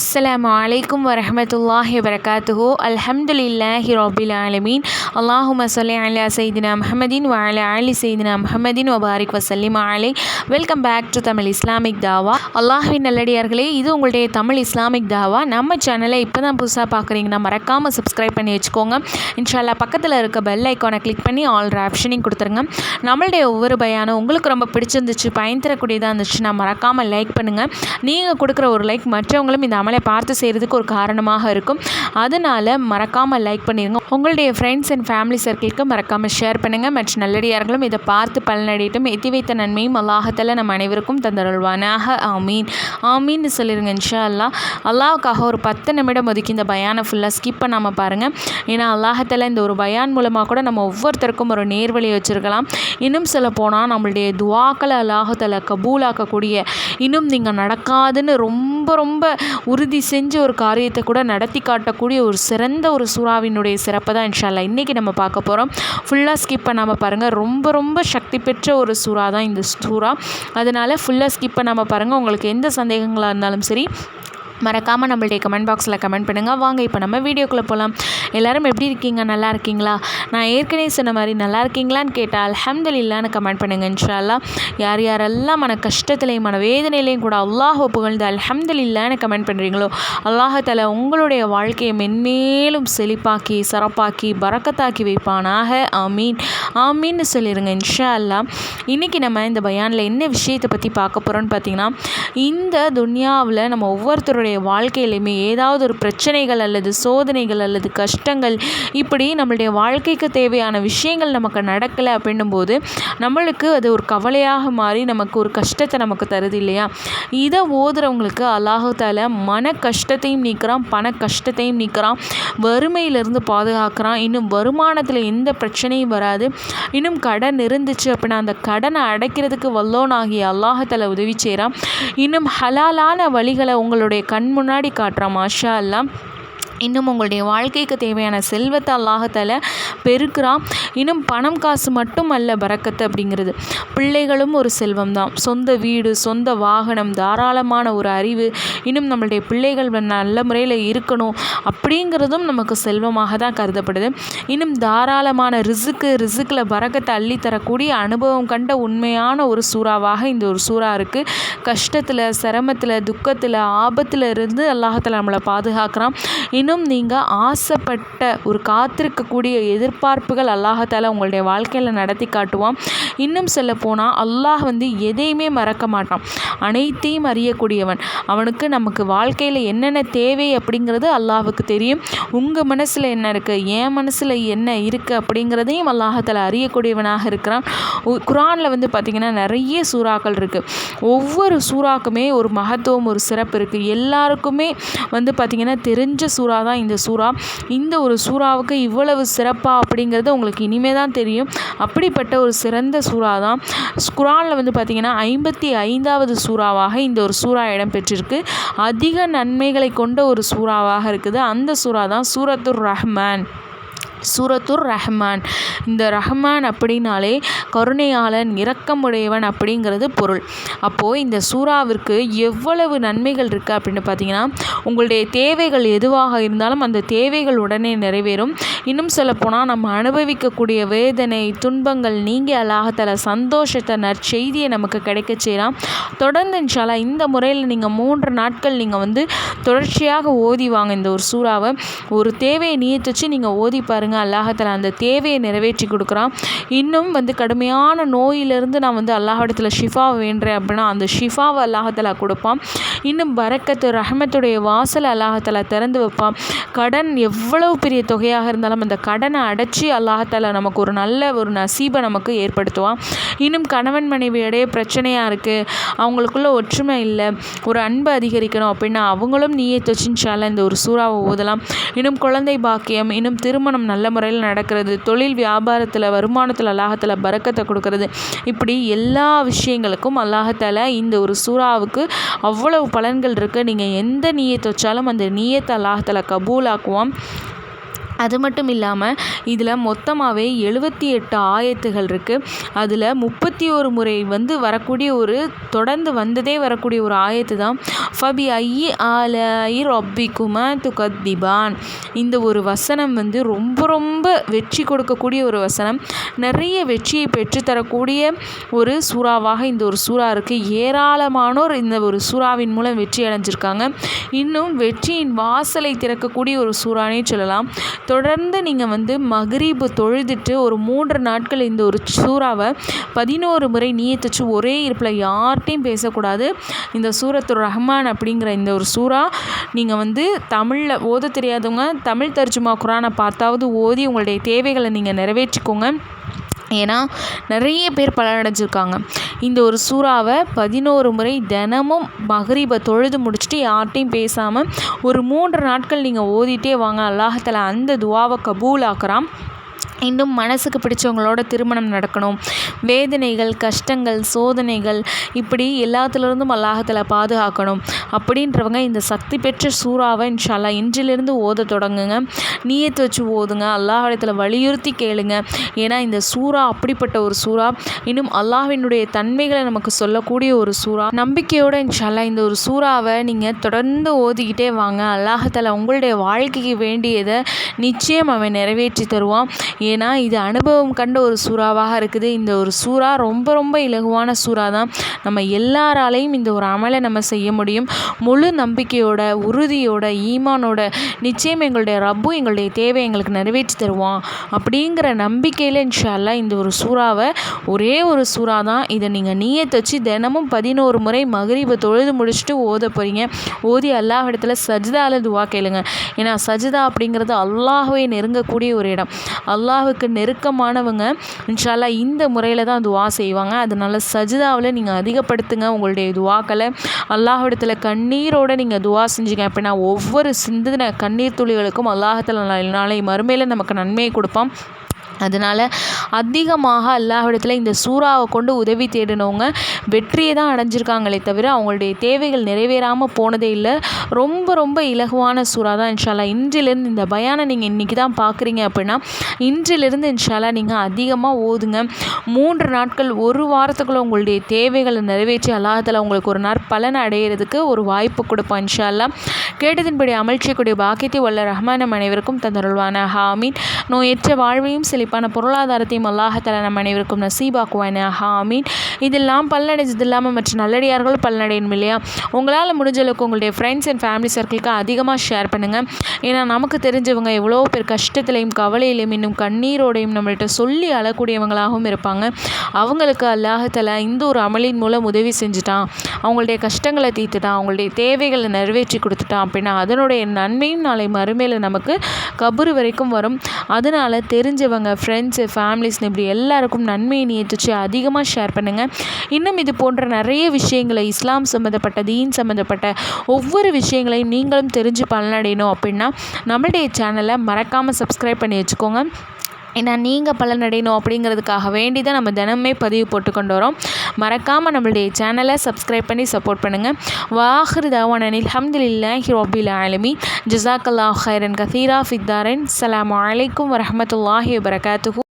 அஸ்லாம் வலைக்கம் வரமத்துல்லாஹி வரகாத்துஹோ அல்ஹம்துலில்லாஹி ரபில் ஆலமீன் அல்லாஹும சொல்லி அலா சைதினா முஹமதின் வால அலி சைதினா முஹமதின் வபாரிக் வசல்லிம் ஆலை welcome back to Tamil Islamic தாவா அல்லாஹின் நல்லடியார்களே இது உங்களுடைய தமிழ் இஸ்லாமிக் தாவா நம்ம சேனலை இப்போ தான் புதுசாக பார்க்குறீங்கன்னா மறக்காமல் சப்ஸ்கிரைப் பண்ணி வச்சுக்கோங்க. இன்ஷால்லா பக்கத்தில் இருக்க பெல் ஐக்கானை கிளிக் பண்ணி ஆல் ஆப்ஷனையும் கொடுத்துருங்க. நம்மளுடைய ஒவ்வொரு பயானும் உங்களுக்கு ரொம்ப பிடிச்சிருந்துச்சு பயன் தரக்கூடியதாக இருந்துச்சுன்னா மறக்காமல் லைக் பண்ணுங்கள் நீங்கள் கொடுக்குற ஒரு லைக் மற்றவங்களும் இந்த அமல் பார்த்து செய்கிறதுக்கு ஒரு காரணமாக இருக்கும். அதனால் மறக்காமல் லைக் பண்ணிடுங்க உங்களுடைய ஃப்ரெண்ட்ஸ் அண்ட் ஃபேமிலி சர்க்கிளுக்கு மறக்காமல் ஷேர் பண்ணுங்கள் மற்ற நல்லடியார்களும் இதை பார்த்து பலனடையட்டும். எத்தி வைத்த நன்மையும் அல்லாஹத்தில் நம்ம அனைவருக்கும் தந்தருள்வானாக. ஆமீன். ஆமீன்னு சொல்லிடுங்க இன்ஷா அல்லா அல்லாவுக்காக ஒரு பத்து நிமிடம் ஒதுக்கி இந்த பயானை ஃபுல்லாக ஸ்கிப் பண்ணாமல் பாருங்கள் ஏன்னா அல்லாஹத்தில் இந்த ஒரு பயான் மூலமாக கூட நம்ம ஒவ்வொருத்தருக்கும் ஒரு நேர்வழி வச்சுருக்கலாம். இன்னும் சொல்ல போனால் நம்மளுடைய துவாக்களை அல்லாஹத்தில் கபூலாக்கக்கூடிய இன்னும் நீங்கள் நடக்காதுன்னு ரொம்ப ரொம்ப உறுதி உறுதி செஞ்சு ஒரு காரியத்தை கூட நடத்தி காட்டக்கூடிய ஒரு சிறந்த ஒரு சூறாவினுடைய சிறப்பை தான் இன்ஷால்லா இன்றைக்கி நம்ம பார்க்க போகிறோம் ஃபுல்லாக ஸ்கிப் பண்ணாமல் பாருங்கள் ரொம்ப ரொம்ப சக்தி பெற்ற ஒரு சூறா தான் இந்த சூறா. அதனால் ஃபுல்லாக ஸ்கிப் பண்ணாமல் பாருங்கள் உங்களுக்கு எந்த சந்தேகங்களாக இருந்தாலும் சரி மறக்காமல் நம்மளுடைய கமெண்ட் பாக்ஸில் கமெண்ட் பண்ணுங்கள் வாங்க இப்போ நம்ம வீடியோக்குள்ளே போகலாம் எல்லோரும் எப்படி இருக்கீங்க? நல்லா இருக்கீங்களா? நான் ஏற்கனவே சொன்ன மாதிரி நல்லா இருக்கீங்களான்னு கேட்டால் அல்ஹம்துலில்லான்னு கமெண்ட் பண்ணுங்கள் இன்ஷால்லா யார் யாரெல்லாம் மன கஷ்டத்துலையும் மன வேதனையிலையும் கூட அல்லாஹ் புகழ்ந்து அல்ஹம்துலில்லான்னு கமெண்ட் பண்ணுறீங்களோ அல்லாஹால உங்களுடைய வாழ்க்கையை மென்மேலும் செழிப்பாக்கி சிறப்பாக்கி பறக்கத்தாக்கி வைப்பானாக. ஆமீன். ஆமீன்னு சொல்லிடுங்க இன்ஷா அல்லா இன்றைக்கி நம்ம இந்த பயானில் என்ன விஷயத்தை பற்றி பார்க்க போகிறோன்னு பார்த்தீங்கன்னா இந்த துன்யாவில் நம்ம ஒவ்வொருத்தருடைய நம்மளுடைய வாழ்க்கையிலையுமே ஏதாவது ஒரு பிரச்சனைகள் அல்லது சோதனைகள் அல்லது கஷ்டங்கள் இப்படி நம்மளுடைய வாழ்க்கைக்கு தேவையான விஷயங்கள் நமக்கு நடக்கலை அப்படின்னும் போது நம்மளுக்கு அது ஒரு கவலையாக மாறி நமக்கு ஒரு கஷ்டத்தை நமக்கு தருது இல்லையா? இதை ஓதுறவங்களுக்கு அல்லாஹால மன கஷ்டத்தையும் நீக்கிறான் பண கஷ்டத்தையும் நீக்கிறான் வறுமையிலிருந்து பாதுகாக்கிறான். இன்னும் வருமானத்தில் எந்த பிரச்சனையும் வராது. இன்னும் கடன் இருந்துச்சு அப்படின்னா அந்த கடனை அடைக்கிறதுக்கு வல்லோனாகிய அல்லாஹால உதவி செய்கிறான் இன்னும் ஹலாலான வழிகளை உங்களுடைய கண் கண் முன்னாடி காட்டுறான் மாஷா எல்லாம் இன்னும் உங்களுடைய வாழ்க்கைக்கு தேவையான செல்வத்தை அல்லாஹத்தால் பெருக்கிறான். இன்னும் பணம் காசு மட்டும் அல்ல பறக்கத்து அப்படிங்கிறது. பிள்ளைகளும் ஒரு செல்வம் தான். சொந்த வீடு சொந்த வாகனம் தாராளமான ஒரு அறிவு இன்னும் நம்மளுடைய பிள்ளைகள் நல்ல முறையில் இருக்கணும் அப்படிங்கிறதும் நமக்கு செல்வமாக தான் கருதப்படுது. இன்னும் தாராளமான ரிசுக்கு ரிசுக்கில் பறக்கத்தை அள்ளித்தரக்கூடிய அனுபவம் கண்ட உண்மையான ஒரு சூறாவாக இந்த ஒரு சூறா இருக்குது கஷ்டத்தில் சிரமத்தில் துக்கத்தில் ஆபத்தில் இருந்து அல்லாஹத்தில் நம்மளை பாதுகாக்கிறான். இன்னும் இன்னும் நீங்கள் ஆசைப்பட்ட ஒரு காத்திருக்கக்கூடிய எதிர்பார்ப்புகள் அல்லாஹால உங்களுடைய வாழ்க்கையில் நடத்தி காட்டுவான். இன்னும் சொல்ல போனால் அல்லாஹ் வந்து எதையுமே மறக்க மாட்டான். அனைத்தையும் அறியக்கூடியவன். அவனுக்கு நமக்கு வாழ்க்கையில் என்னென்ன தேவை அப்படிங்கிறது அல்லாஹுக்கு தெரியும். உங்கள் மனசில் என்ன இருக்குது என் மனசில் என்ன இருக்குது அப்படிங்கிறதையும் அல்லாஹத்தில் அறியக்கூடியவனாக இருக்கிறான். குரானில் வந்து பார்த்திங்கன்னா நிறைய சூறாக்கள் இருக்குது ஒவ்வொரு சூறாக்குமே ஒரு மகத்துவம் ஒரு சிறப்பு இருக்குது எல்லாருக்குமே வந்து பார்த்திங்கன்னா தெரிஞ்ச சூறா தான் இந்த சூறா. இந்த ஒரு சூறாவுக்கு இவ்வளவு சிறப்பா அப்படிங்கிறது உங்களுக்கு இனிமே தான் தெரியும். அப்படிப்பட்ட ஒரு சிறந்த சூறா தான் குரானில் வந்து பார்த்திங்கன்னா ஐம்பத்தி ஐந்தாவது சூறாவாக இந்த ஒரு சூறா இடம் பெற்றிருக்கு அதிக நன்மைகளை கொண்ட ஒரு சூறாவாக இருக்குது. அந்த சூறா தான் சூரத்துர் ரஹ்மான். சூரத்துர் ரஹ்மான். இந்த ரஹ்மான் அப்படின்னாலே கருணையாளன் இரக்கமுடையவன் அப்படிங்கிறது பொருள். அப்போது இந்த சூறாவிற்கு எவ்வளவு நன்மைகள் இருக்குது அப்படின்னு பார்த்தீங்கன்னா உங்களுடைய தேவைகள் எதுவாக இருந்தாலும் அந்த தேவைகள் உடனே நிறைவேறும். இன்னும் சொல்லப்போனால் நம்ம அனுபவிக்கக்கூடிய வேதனை துன்பங்கள் நீங்கி அல்லாஹத்தில் சந்தோஷத்தை நற்செய்தியை நமக்கு கிடைக்க செய்யலாம். தொடர்ந்து இன்ஷாலா இந்த முறையில் நீங்கள் மூன்று நாட்கள் நீங்கள் வந்து தொடர்ச்சியாக ஓதி வாங்க இந்த ஒரு சூறாவை. ஒரு தேவையை நீயத்துச்சு நீங்கள் ஓதி பாருங்கள் பாருங்கள் அல்லாஹத்தில் அந்த தேவையை நிறைவேற்றி கொடுக்குறான். இன்னும் வந்து கடுமையான நோயிலிருந்து நான் வந்து அல்லாஹிடத்தில் ஷிஃபா வேண்டுறேன் அப்படின்னா அந்த ஷிஃபாவை அல்லாஹத்தில் கொடுப்பான். இன்னும் பரக்கத்து ரஹமத்துடைய வாசல் அல்லாஹத்தில் திறந்து வைப்பான். கடன் எவ்வளவு பெரிய தொகையாக இருந்தாலும் அந்த கடனை அடைச்சி அல்லாஹத்தில் நமக்கு ஒரு நல்ல ஒரு நசீபை நமக்கு ஏற்படுத்துவான். இன்னும் கணவன் மனைவியிடையே பிரச்சனையாக இருக்குது அவங்களுக்குள்ள ஒற்றுமை இல்லை ஒரு அன்பு அதிகரிக்கணும் அப்படின்னா அவங்களும் நீயே தொச்சின்ஷால இந்த ஒரு சூறாவை ஓதலாம் இன்னும் குழந்தை பாக்கியம் இன்னும் திருமணம் நல்ல நல்ல முறையில் நடக்கிறது தொழில் வியாபாரத்தில் வருமானத்தில் அல்லாஹத்தில் பறக்கத்தை கொடுக்கறது. இப்படி எல்லா விஷயங்களுக்கும் அல்லாஹத்தால் இந்த ஒரு சூறாவுக்கு அவ்வளவு பலன்கள் இருக்குது நீங்கள் எந்த நீயத்தை வச்சாலும் அந்த நீயத்தை அல்லாஹத்தில் கபூலாக்குவோம் அது மட்டும் இல்லாமல் இதில் மொத்தமாகவே எழுபத்தி எட்டு ஆயத்துகள் இருக்குது அதில் முப்பத்தி ஒரு முறை வந்து வரக்கூடிய ஒரு தொடர்ந்து வந்ததே வரக்கூடிய ஒரு ஆயத்து தான். ஃபபி ஐயி ஆலை ரொப்பிக்குமா துகத்திபான். இந்த ஒரு வசனம் வந்து ரொம்ப ரொம்ப வெற்றி கொடுக்கக்கூடிய ஒரு வசனம். நிறைய வெற்றியை பெற்றுத்தரக்கூடிய ஒரு சூறாவாக இந்த ஒரு சூறா இருக்குது ஏராளமானோர் இந்த ஒரு சூறாவின் மூலம் வெற்றி அடைஞ்சிருக்காங்க. இன்னும் வெற்றியின் வாசலை திறக்கக்கூடிய ஒரு சூறானே சொல்லலாம். தொடர்ந்து நீங்கள் வந்து மகரீபு தொழுதுட்டு ஒரு மூன்று நாட்கள் இந்த ஒரு சூறாவை பதினோரு முறை நீயத்துச்சு. ஒரே இருப்பில் யார்கிட்டையும் பேசக்கூடாது. இந்த சூரத்து ரஹ்மான் அப்படிங்கிற இந்த ஒரு சூறா நீங்கள் வந்து தமிழில் ஓத தெரியாதவங்க தமிழ் தர்ஜுமா குரானை பார்த்தாவது ஓதி உங்களுடைய தேவைகளை நீங்கள் நிறைவேற்றிக்கோங்க. ஏன்னா நிறைய பேர் பலனடைஞ்சிருக்காங்க. இந்த ஒரு சூறாவை பதினோரு முறை தினமும் மகரீபை தொழுது முடிச்சுட்டு யார்கிட்டையும் பேசாமல் ஒரு மூன்று நாட்கள் நீங்கள் ஓதிட்டே வாங்க. அல்லாஹத்தில் அந்த துவாவை கபூல் ஆக்குறான் இன்னும் மனசுக்கு பிடிச்சவங்களோட திருமணம் நடக்கணும். வேதனைகள் கஷ்டங்கள் சோதனைகள் இப்படி எல்லாத்துலேருந்தும் அல்லாஹத்தில் பாதுகாக்கணும். அப்படின்றவங்க இந்த சக்தி பெற்ற சூறாவை இன்ஷால்லா இன்றிலிருந்து ஓத தொடங்குங்க. நீயத்து வச்சு ஓதுங்க. அல்லாஹிடத்தில் வலியுறுத்தி கேளுங்க. ஏன்னா இந்த சூறா அப்படிப்பட்ட ஒரு சூறா. இன்னும் அல்லாஹினுடைய தன்மைகளை நமக்கு சொல்லக்கூடிய ஒரு சூறா. நம்பிக்கையோடு இன்ஷால்லா இந்த ஒரு சூறாவை நீங்கள் தொடர்ந்து ஓதிக்கிட்டே வாங்க. அல்லாஹத்தில் உங்களுடைய வாழ்க்கைக்கு வேண்டியதை நிச்சயம் அவன் நிறைவேற்றி தருவான். ஏன்னா இது அனுபவம் கண்ட ஒரு சூறாவாக இருக்குது. இந்த ஒரு சூறா ரொம்ப ரொம்ப இலகுவான சூறா தான் நம்ம எல்லாராலையும் இந்த ஒரு அமலை நம்ம செய்ய முடியும். முழு நம்பிக்கையோட உறுதியோட ஈமானோட நிச்சயம் எங்களுடைய ரப்பும் எங்களுடைய தேவை எங்களுக்கு நிறைவேற்றி தருவான் அப்படிங்கிற நம்பிக்கையில் இன்ஷால்லா இந்த ஒரு சூறாவை ஒரே ஒரு சூறா தான் இதை நீங்கள் நீயே வச்சு தினமும் பதினோரு முறை மகரீபை தொழுது முடிச்சுட்டு ஓத போகிறீங்க ஓதி அல்லாஹ் இடத்துல சஜிதாவில் துவா கேளுங்க. ஏன்னா சஜிதா அப்படிங்கிறது அல்லாஹுவை நெருங்கக்கூடிய ஒரு இடம். அல்லாஹ் அல்லாவுக்கு நெருக்கமானவங்க இன்ஷால்லா இந்த முறையில் தான் துவா செய்வாங்க. அதனால் சஜிதாவில் நீங்கள் அதிகப்படுத்துங்க உங்களுடைய துவாக்களை. அல்லாஹிடத்தில் கண்ணீரோடு நீங்கள் துவா செஞ்சுங்க. அப்படின்னா ஒவ்வொரு சிந்தின கண்ணீர் துளிகளுக்கும் அல்லாஹத்தில் நாளை மறுமையில் நமக்கு நன்மையை கொடுப்பான். அதனால் அதிகமாக அல்லாஹிடத்தில் இந்த சூறாவை கொண்டு உதவி தேடினவங்க வெற்றியை தான் அடைஞ்சிருக்காங்களே தவிர அவங்களுடைய தேவைகள் நிறைவேறாமல் போனதே இல்லை. ரொம்ப ரொம்ப இலகுவான சூறா தான் இன்ஷால்லா இன்றிலிருந்து இந்த பயானை நீங்கள் இன்றைக்கி தான் பார்க்குறீங்க அப்படின்னா இன்றிலிருந்து இன்ஷால்லா நீங்கள் அதிகமாக ஓதுங்க. மூன்று நாட்கள் ஒரு வாரத்துக்குள்ளே உங்களுடைய தேவைகளை நிறைவேற்றி அல்லாஹத்தில் உங்களுக்கு ஒரு நாள் பலன் அடையிறதுக்கு ஒரு வாய்ப்பு கொடுப்போம் இன்ஷால்லா கேட்டதின்படி அமல்ச்சியக்கூடிய பாக்கியத்தை வல்ல ரஹ்மான அனைவருக்கும் தந்தருள்வான ஹாமீன் நோயற்ற வாழ்வையும் செழிப்பு செழிப்பான பொருளாதாரத்தையும் அல்லாஹத்தல நம் அனைவருக்கும் நசீபாக்குவான ஹாமீன் இதெல்லாம் பல்லடைஞ்சது இல்லாமல் மற்ற நல்லடியார்கள் பல்லடையணும் இல்லையா? உங்களால் முடிஞ்ச அளவுக்கு உங்களுடைய ஃப்ரெண்ட்ஸ் அண்ட் ஃபேமிலி சர்க்கிளுக்கு அதிகமாக ஷேர் பண்ணுங்கள் ஏன்னா நமக்கு தெரிஞ்சவங்க எவ்வளோ பேர் கஷ்டத்துலையும் கவலையிலையும் இன்னும் கண்ணீரோடையும் நம்மள்கிட்ட சொல்லி அழக்கூடியவங்களாகவும் இருப்பாங்க. அவங்களுக்கு அல்லாஹத்தல இந்த ஒரு அமலின் மூலம் உதவி செஞ்சுட்டான். அவங்களுடைய கஷ்டங்களை தீர்த்துட்டான். அவங்களுடைய தேவைகளை நிறைவேற்றி கொடுத்துட்டான் அப்படின்னா அதனுடைய நன்மையும் நாளை மறுமையில் நமக்கு கபரு வரைக்கும் வரும். அதனால் தெரிஞ்சவங்க ஃப்ரெண்ட்ஸு ஃபேமிலிஸ்னு இப்படி எல்லாருக்கும் நன்மையை நியத்துச்சு அதிகமாக ஷேர் பண்ணுங்கள் இன்னும் இது போன்ற நிறைய விஷயங்களை இஸ்லாம் சம்மந்தப்பட்ட தீன் சம்மந்தப்பட்ட ஒவ்வொரு விஷயங்களையும் நீங்களும் தெரிஞ்சு பலனடையணும் அப்படின்னா நம்மளுடைய சேனலை மறக்காமல் சப்ஸ்கிரைப் பண்ணி வச்சுக்கோங்க. ஏன்னா நீங்கள் பலனடையணும் அப்படிங்கிறதுக்காக வேண்டி தான் நம்ம தினமே பதிவு போட்டு கொண்டு வரோம். மறக்காமல் நம்மளுடைய சேனலை சப்ஸ்கிரைப் பண்ணி சப்போர்ட் பண்ணுங்கள் வாஹிர் தவானில் அஹமதுல்லாஹி ஹிரோபில் ஆலமி ஜசாக்கல்லா ஹைரன் கசீரா ஃபித்தாரன் சலாம் வலைக்கம் வரமத்துல்லாஹி வரகாத்து